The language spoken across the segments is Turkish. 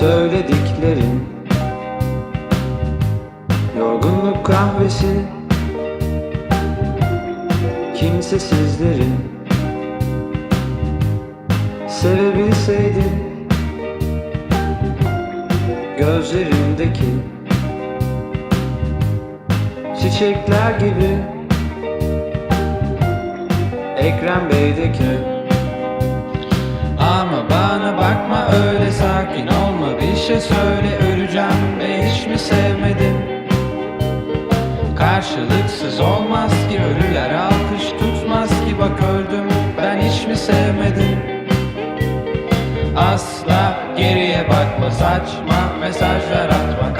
söylediklerin. Yorgunluk kahvesi. Kimsesizlerin Sevebilseydin. Gözlerindeki Çiçekler gibi. Ekrem Bey'deki öyle sakin olma bir şey söyle öleceğim ve hiç mi sevmedin? Karşılıksız olmaz ki ölüler alkış tutmaz ki bak öldüm ben hiç mi sevmedim? Asla geriye bakma saçma mesajlar atma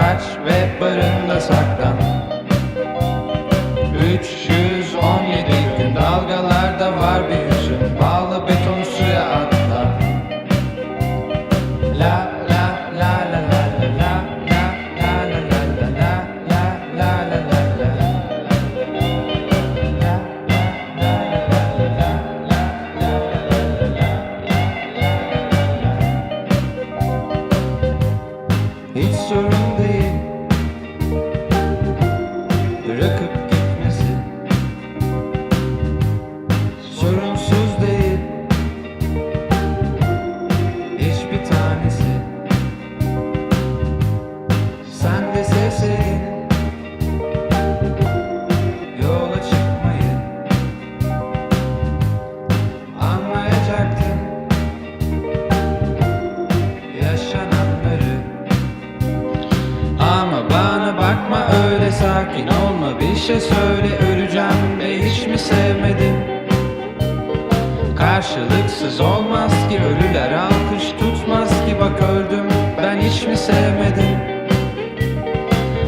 It's your own olma bir şey söyle öleceğim ve hiç mi sevmedin? Karşılıksız olmaz ki ölüler alkış tutmaz ki bak öldüm ben hiç mi sevmedim?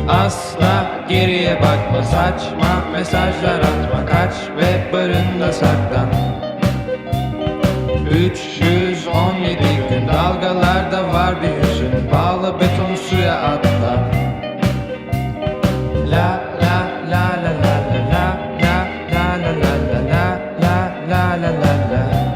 Asla geriye bakma saçma mesajlar atma la la la la